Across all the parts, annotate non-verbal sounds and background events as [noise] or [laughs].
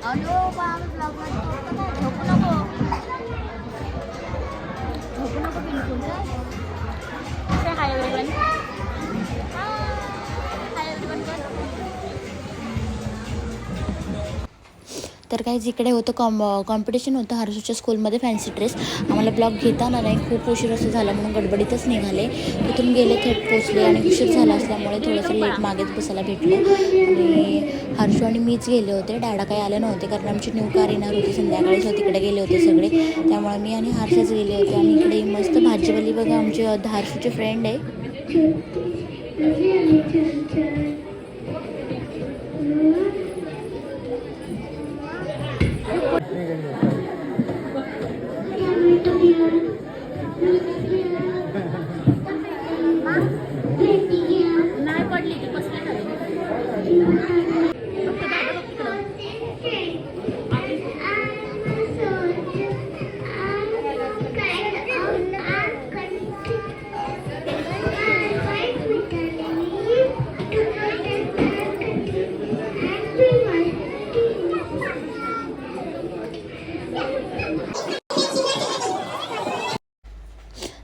Ano ba ang vlog mo? Joke na ko. Joke na ko pinupunta. Sir, kaya ba तर काही इकडे होतं com competition होतं हर्षूच्या स्कूलमध्ये फॅन्सी ड्रेस आम्हाला ब्लॉग घेताना नाही. खूप उशीर असं झाला म्हणून गडबडीतच निघाले. तिथून गेले थेट पोचले आणि उशीर झाला असल्यामुळे थोडंसं लेट मागेच बसायला भेटलं. आणि हर्षू आणि मीच गेले होते. डॅडा काही आले नव्हते कारण आमची न्यू कार येणार होती. संध्याकाळी सो तिकडे गेले होते सगळे. त्यामुळे मी आणि हर्षच गेले होते. आणि इकडे मस्त भाजीवाली बघा आमचे अ, फ्रेंड आहे.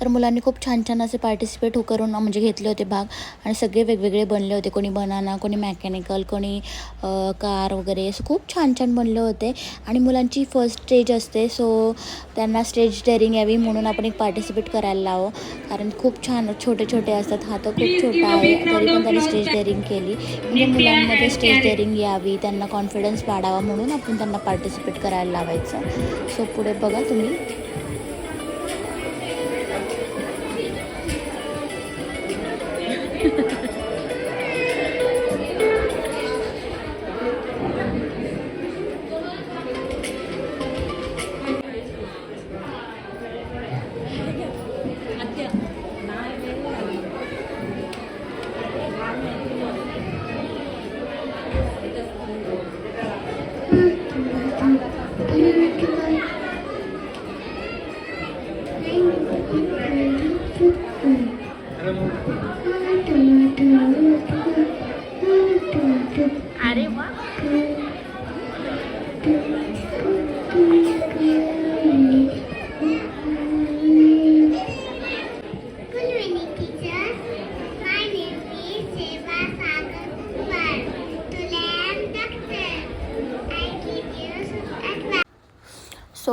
तर मुलांनी खूप छान छान असे पार्टिसिपेट हो करून म्हणजे घेतले होते भाग. आणि सगळे वेगवेगळे बनले होते. कोणी बनाना कोणी मेकॅनिकल कोणी कार वगैरे. असं खूप छान छान बनले होते. आणि मुलांची फर्स्ट स्टेज असते. सो त्यांना स्टेज डेअरिंग यावी म्हणून आपण एक पार्टिसिपेट करायला लावं. कारण खूप छान छोटे छोटे असतात. हा तर खूप छोटा आहे. तरी पण त्यांनी स्टेज डेअरिंग केली. म्हणजे मुलांमध्ये स्टेज डेअरिंग यावी त्यांना कॉन्फिडन्स वाढावा म्हणून आपण त्यांना पार्टिसिपेट करायला लावायचं. सो पुढे बघा तुम्ही.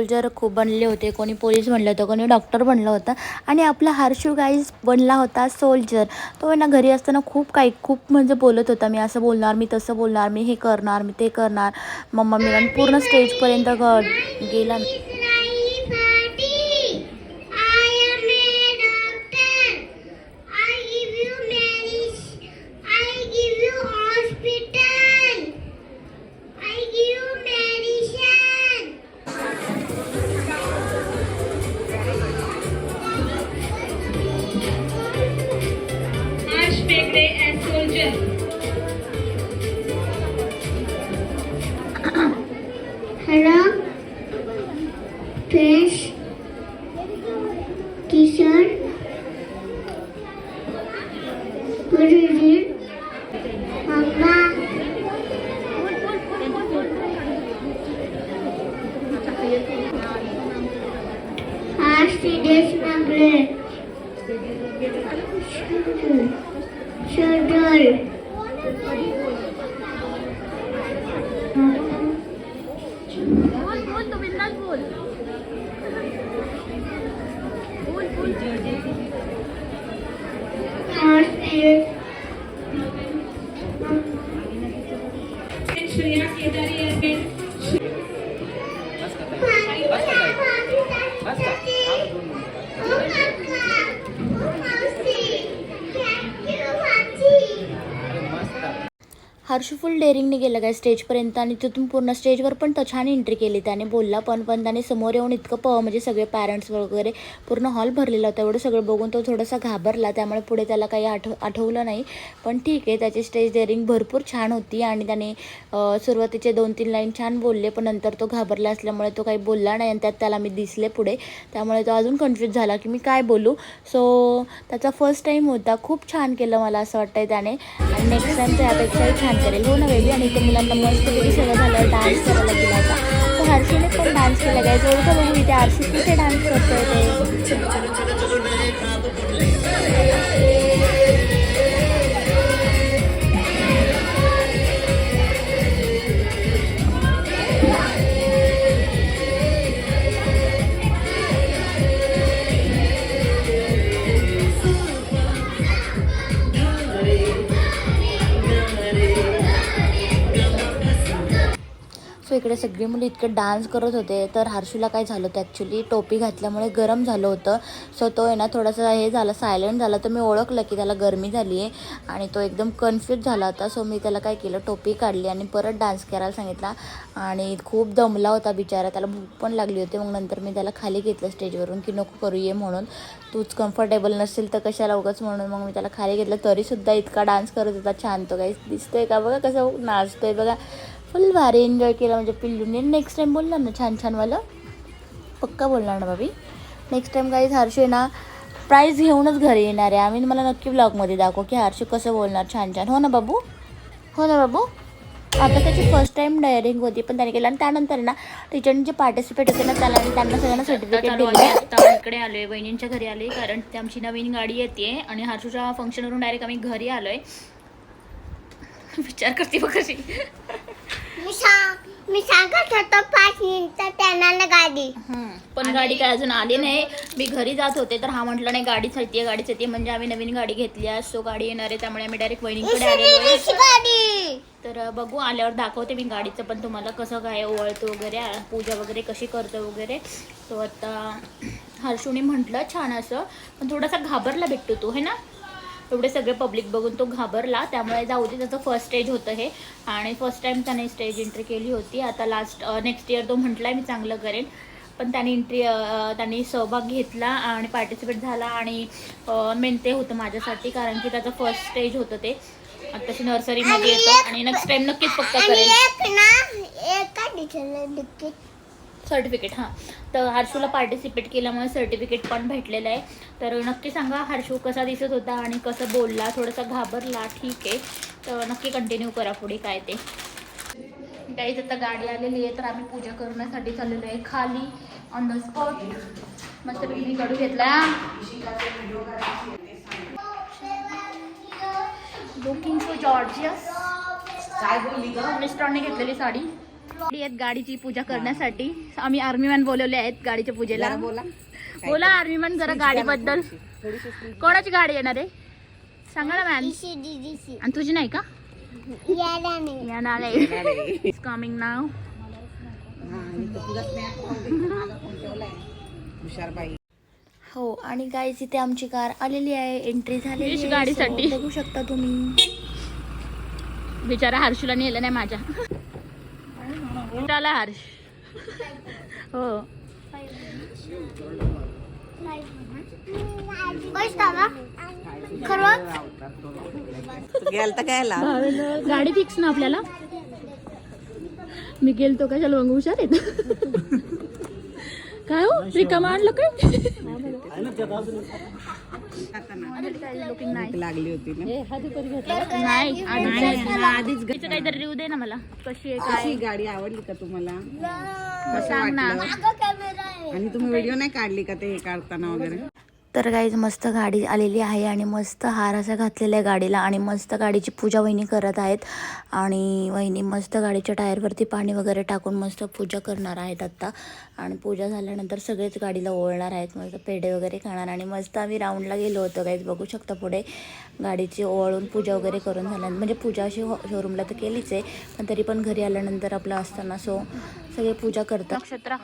सोल्जर खूप बनले होते. कोणी पोलीस बनलं होतं कोणी डॉक्टर बनलं होतं. आणि आपला हर्षू गाईज बनला होता सोल्जर तो ना घरी असताना खूप काही खूप म्हणजे बोलत होता. मी असं बोलणार मी तसं बोलणार मी हे करणार मी ते करणार. मम्मा मी पूर्ण स्टेजपर्यंत ग- गेला Ramesh, Kishan, Guruji, Mama, Ashti Deshmagre, Shudul, Shudul. you. Harsh फुल डेअरिंगने गेलं काय स्टेजपर्यंत आणि तिथून पूर्ण स्टेजवर पण तो छान एंट्री केली त्याने. बोलला पण पण त्याने समोर येऊन इतकं प म्हणजे सगळे पॅरेंट्स वगैरे पूर्ण हॉल भरलेला होता. एवढं सगळं बघून तो थोडासा घाबरला. त्यामुळे पुढे त्याला काही आठव आठवलं नाही. पण ठीक आहे त्याची स्टेज डेअरिंग भरपूर छान होती आणि त्याने सुरुवातीचे दोन तीन लाईन छान बोलले पण नंतर तो घाबरला असल्यामुळे तो काही बोलला नाही आणि त्यात त्याला मी दिसले पुढे. त्यामुळे तो अजून कन्फ्यूज झाला की मी काय बोलू. सो त्याचा फर्स्ट टाईम होता. खूप छान केलं मला असं वाटतंय त्याने. आणि नेक्स्ट टाईम त्यापेक्षाही छान करेल हो ना बेबी आणि इथे मुलांना मस्त सगळं झालं डान्स करायला गेला होता तर हर्षीने पण डान्स केला काय ओळखं बघू इथे हर्षी कुठे डान्स करतोय ते? सगळी मुली म्हणजे इतके डान्स करत होते तर हर्षूला काय झालं होतं ॲक्च्युली टोपी घातल्यामुळे गरम झालं होतं. सो तो आहे ना थोडासा हे झाला सायलेंट झाला. तर मी ओळखलं की त्याला गरमी झाली आहे आणि तो एकदम कन्फ्यूज झाला होता. सो मी त्याला काय केलं टोपी काढली आणि परत डान्स करायला सांगितला. आणि खूप दमला होता बिचारा. त्याला भूक पण लागली होती. मग नंतर मी त्याला खाली घेतलं स्टेजवरून की नको करू ये म्हणून. तूच कम्फर्टेबल नसेल तर कशाला उगाच म्हणून? मग मी त्याला खाली घेतलं. तरीसुद्धा इतका डान्स करत होता. छान तो काही दिसतोय का? बघा कसं नाचतोय बघा. फुल भारी एन्जॉय केला. म्हणजे पिल्लूने. नेक्स्ट टाईम बोलणार ना छान छानवालं पक्का बोलणार ना बाबी नेक्स्ट टाईम काही हर्षू ना प्राईज घेऊनच घरी येणार आहे. आम्ही मला नक्की ब्लॉगमध्ये दाखवू की हर्षू कसं बोलणार छान छान. हो ना बाबू? हो ना बाबू? आता त्याची फर्स्ट टाईम डायरिंग होती पण त्याने केलं. आणि त्यानंतर ना टीचरने जे पार्टिसिपेट होते ना त्याला आणि त्यांना सगळ्यांना सर्टिफिकेट दिले. आता इकडे आलोय बहिणींच्या घरी आलोय कारण ती आमची नवीन गाडी येते. आणि हर्षूच्या फंक्शनवरून डायरेक्ट आम्ही घरी आलोय. विचार करते बघ कशी. मी सांग मी सांगत होतो पाच मिनिटात त्यांना ना गाडी पण गाडी काय अजून आली नाही. मी घरी जात होते तर हा म्हटलं नाही गाडीच येते गाडीच येते म्हणजे आम्ही नवीन गाडी घेतली आहे. सो गाडी येणार आहे. त्यामुळे आम्ही डायरेक्ट आलेलो आहे. गाडी. तर अ, बघू आल्यावर दाखवते मी गाडीचं पण तुम्हाला कसं काय ओवळतो वगैरे आ, पूजा वगैरे कशी करतो वगैरे. तो आता हर्षूने म्हटलं छान असं. पण थोडासा घाबरला भेटतो तो है ना? एवढे सगळे पब्लिक बघून तो घाबरला. त्यामुळे जाऊ दे त्याचं फर्स्ट स्टेज होतं हे. आणि फर्स्ट टाईम त्याने स्टेज एंट्री केली होती. आता लास्ट नेक्स्ट इयर तो म्हटला मी चांगलं करेन. पण त्याने एंट्री त्यांनी सहभाग घेतला आणि पार्टिसिपेट झाला आणि मेन ते होतं माझ्यासाठी कारण की त्याचं फर्स्ट स्टेज होतं ते. आताशी नर्सरीमध्ये येतं आणि नेक्स्ट टाइम नक्कीच पक्का करेल सर्टिफिकेट हां. तर हर्षूला पार्टिसिपेट केल्यामुळे सर्टिफिकेट पण भेटलेलं आहे. तर नक्की सांगा हर्षू कसा दिसत होता आणि कसं बोलला थोडासा घाबरला ठीक आहे. तर नक्की कंटिन्यू करा पुढे काय ते. काहीच आता गाडी आलेली आहे तर आम्ही पूजा करण्यासाठी चाललेलो आहे खाली ऑन द स्पॉट मस्त मी कडू घेतला. बुकिंग फॉर जॉर्जियस मिस्टरने घेतलेली साडी. आहेत गाडीची पूजा करण्यासाठी. आम्ही आर्मीमॅन बोलवले आहेत गाडीच्या पूजेला. बोला. बोला आर्मीमॅन जरा गाडीबद्दल. कोणाची? गाडी येणार आहे? सांगा ना मॅम डीसी डीसी आणि तुझी नाही का? येणार आहे. कमिंग नाव हो आणि गाईज इथे आमची कार आलेली आहे. एंट्री झालेली आहे. गाडीसाठी. बघू शकता तुम्ही. बिचारा हर्षूला नेलं नाही माझ्या. चला हर्ष हो. गाडी फिक्स ना आपल्याला? मी गेलतो कशाला? मग हुशार आहेत काय हो? रिकामा आणलं काय? लागली होती नाही आधीच तिचं काहीतरी रिव्ह दे ना मला. कशी आहे काय? ही गाडी आवडली का तुम्हाला? सांग ना. कॅमेरा आहे. आणि तुम्ही व्हिडिओ नाही काढली का ते काढताना वगैरे? तर गाईज मस्त गाडी आलेली आहे आणि मस्त हार असा घातलेला आहे गाडीला आणि मस्त गाडीची पूजा वहिनी करत आहेत. आणि वहिनी मस्त गाडीच्या टायरवरती पाणी वगैरे टाकून मस्त पूजा करणार आहेत आत्ता आणि पूजा झाल्यानंतर सगळेच गाडीला ओळणार आहेत मस्त पेढे वगैरे खाणार आणि मस्त आम्ही राऊंडला गेलो होतो गाईज बघू शकता पुढे. गाडीची ओवाळून पूजा वगैरे करून झाल्यानंतर म्हणजे पूजा अशी हो शोरूमला तर केलीच आहे पण तरी पण घरी आल्यानंतर आपलं असताना सो सगळे पूजा करतात. नक्षत्र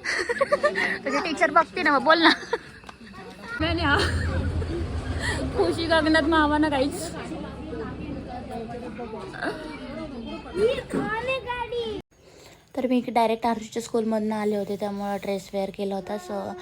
[laughs] तुझे टीचर बघते ना बोल ना. खुशी गगनात मावा ना काहीच तर मी डायरेक्ट आरशीच्या स्कूलमधनं आले होते त्यामुळं ड्रेस वेअर केला होता. सो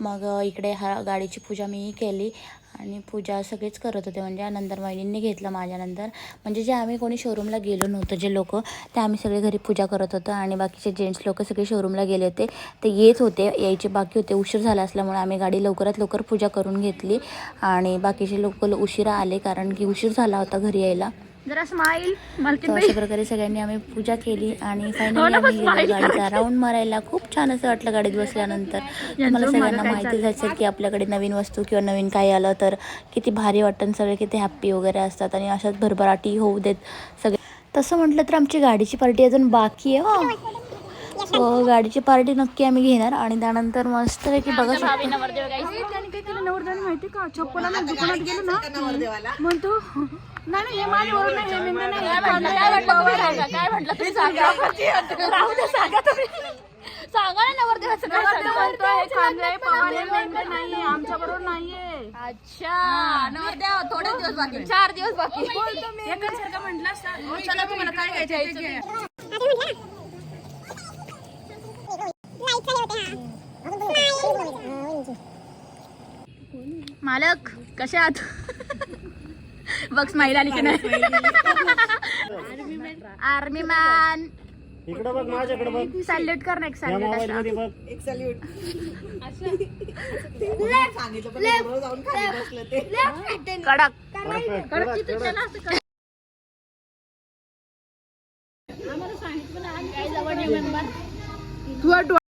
मग इकडे हा गाडीची पूजा मी केली. आणि पूजा सगळेच करत होते. म्हणजे नंतर वहिनींनी घेतलं माझ्यानंतर. म्हणजे जे आम्ही कोणी शोरूमला गेलो नव्हतं जे लोक ते आम्ही सगळे घरी पूजा करत होतो. आणि बाकीचे जेंट्स लोक सगळे शोरूमला गेले होते. ते येत होते यायचे बाकी होते. उशीर झाला असल्यामुळे आम्ही गाडी लवकरात लवकर पूजा करून घेतली. आणि बाकीचे लोक उशिरा आले कारण की उशीर झाला होता घरी यायला. जरा स्माईल तर अशा प्रकारे सगळ्यांनी आम्ही पूजा केली आणि फायनली आम्ही गेलो गाडीचा राऊंड मारायला. खूप छान असं वाटलं गाडीत बसल्यानंतर. [laughs] तुम्हाला सगळ्यांना माहितीच असेल की आपल्याकडे नवीन वस्तू किंवा नवीन काही आलं तर किती भारी वाटतं सगळे किती हॅप्पी वगैरे असतात आणि अशाच भरभराटी होऊ देत सगळे. तसं म्हटलं तर आमची गाडीची पार्टी अजून बाकी आहे हो. सो गाडीची पार्टी नक्की आम्ही घेणार आणि त्यानंतर मस्त की बघा शकतो. त्याने काय केलं? नवरदेवाने माहिती का? चप्पला ना दुकानात गेलो ना. म्हणतो नाही नाही, हे माझ्यावर नाही हे मेंढ्या नाही हे कांदा आहे, पवार आहे." काय म्हटलं? तुम्ही सांगा. राहू दे सांगा तुम्ही. सांगा ना नवरदेवाचं काय नवरदेव सांगा. म्हणतो, हे कांदा आहे, पवार आहे, मेंढ्या नाहीये आमच्या बरोबर नाहीये. अच्छा. नवरदेव थोडे दिवस बाकी चार दिवस बाकी म्हटलं "हो, चला तुम्हाला काय घ्यायचं मालक कसे आहात? बघ स्माईल आली की नाही? आर्मी मॅन इकडं बघ माझ्याकडे बघ. सॅल्यूट कर ना एक या मोबाईल मध्ये बघ. एक सल्यूट सांगितलं पण बरोबर जाऊन खाली बसलं ते. कडक. कडक, कडक. मेरा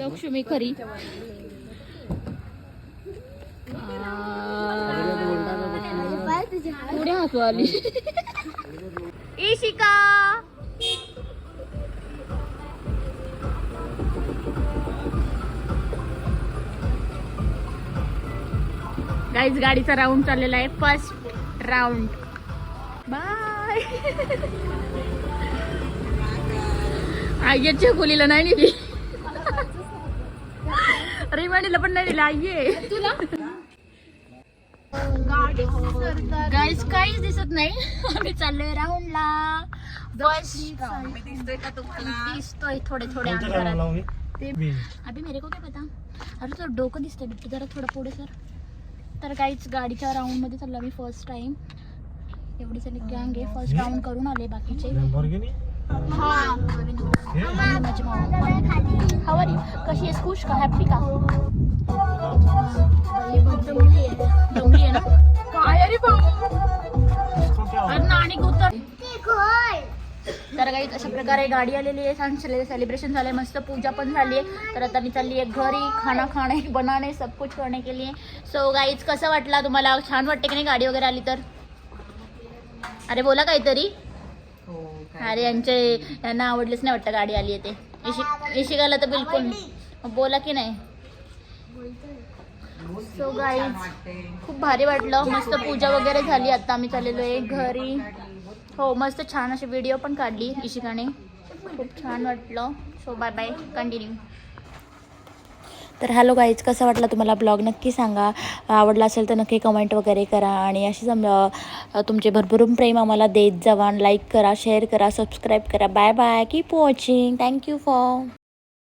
लक्ष्मी खरी पुढे हसू आली इशिका गाईज गाडीचा राऊंड चाललेला आहे. फर्स्ट राऊंड बाय आईच्या खोलीला नाही नेली. रिमांडीला पण नाही दिला आईये तुला गाईज काहीच दिसत नाही. आम्ही चाललोय राऊंडला बस दिसतोय का तुम्हाला दिसतोय थोडे थोडे अंतरात मी? अभि मेरे को काय पता? अरे तुझं डोकं दिसतंय बिट्टू जरा थोडं पुढे सर. तर काहीच गाडीच्या राऊंडमध्ये चाललो मी फर्स्ट टाइम एवढी सगळी गँग आहे फर्स्ट राऊंड करून आले बाकीचे? माझी हवा कशी आहेस? खुश का? हॅप्पी का? दमली आहे. ना? क्या अरे नाणी उतर तर काही अशा प्रकारे गाडी आलेली आहे. छान सेलिब्रेशन झालंय. मस्त पूजा पण झाली आहे. तर आता मी चालली आहे घरी. खाना खाणे बनाने सब कुछ करने के लिए. सो गाईज कसं वाटला तुम्हाला? छान वाटते की नाही गाडी वगैरे आली तर? अरे बोला काहीतरी. अरे यांचे यांना आवडलीच नाही वाटतं गाडी आली आहे ते. इशि इशिकाला तर बिलकुल. बोला की नाही. सो गाईज खूप भारी वाटलं. मस्त पूजा वगैरे झाली. आता आम्ही चाललेलो आहे घरी. हो मस्त छान अशी व्हिडिओ पण काढली इशिकाने. खूप छान वाटलं. सो बाय बाय कंटिन्यू तर हॅलो गाईज कसं वाटलं तुम्हाला ब्लॉग नक्की सांगा. आवडला असेल तर नक्की कमेंट वगैरे करा. आणि अशी सम तुमचे भरभरून प्रेम आम्हाला देत जावा. लाईक करा शेअर करा सबस्क्राईब करा. Bye bye keep watching thank you for